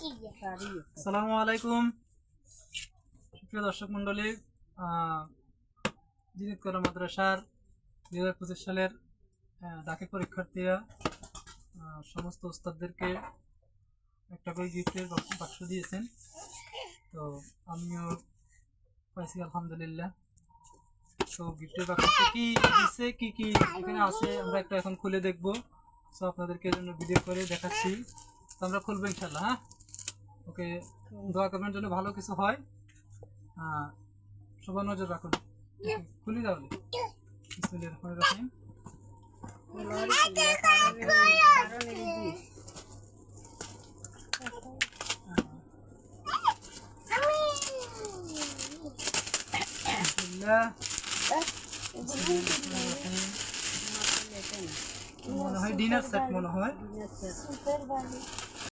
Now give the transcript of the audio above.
কি আসসালামু আলাইকুম সুপ্রিয় দর্শক মন্ডলী জিনিতকরা মাদ্রাসার দুই হাজার পঁচিশ সালের দাখি পরীক্ষার্থীরা সমস্ত ওস্তাদদেরকে একটা করে গিফটের বাক্স দিয়েছেন। তো আমিও পাইছি আলহামদুলিল্লাহ। তো গিফটের বাক্সতে কি দিচ্ছে কি কি এখানে আছে, আমরা একটা এখন খুলে দেখব। তো আপনাদেরকে জন্য ভিডিও করে দেখাচ্ছি। তো আমরা খুলবো ইনশাল্লাহ হ্যাঁ? ওকে দোয়া করবেন জন্য ভালো কিছু হয়। সবার নজর রাখুন। খুলি তাহলে। মনে হয় ডিনার সেট মনে হয়।